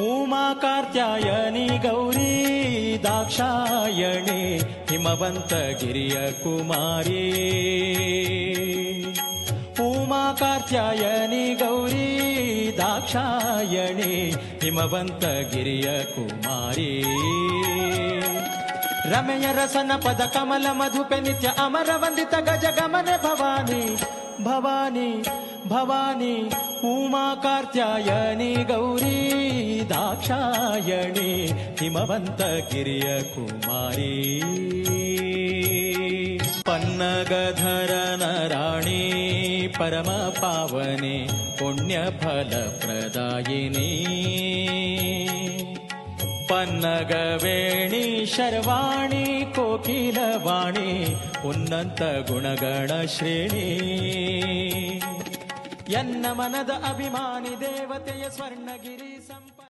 ಉಮಾ ಕಾರ್ತ್ಯಾಯನಿ ಗೌರಿ, ದಾಕ್ಷಾಯಣಿ ಹಿಮವಂತಗಿರಿಯ ಕುಮಾರಿ. ಉಮಾ ಕಾರ್ತ್ಯಾಯನಿ ಗೌರಿ, ದಾಕ್ಷಾಯಣಿ ಹಿಮವಂತಗಿರಿಯ ಕುಮಾರಿ. ರಮೆಯ ರಸನ ಪದ ಕಮಲ ಮಧುಪೆ ನಿತ್ಯ ಅಮರ ವಂದಿತ ಗಜ ಗಮನೆ भवानी उमा कार्त्यायनी गौरी दाक्षायणी हिमवन्त गिर्यकुमारी पन्नगधरन राणी परमपावने पुण्यफलप्रदायिनी। पन्नगवेणी शर्वाणी कोकिलवाणी उन्नत गुणगणश्रेणी। ಎನ್ನ ಮನದ ಅಭಿಮಾನಿ ದೇವತೆಯ ಸ್ವರ್ಣಗಿರಿ ಸಂಪ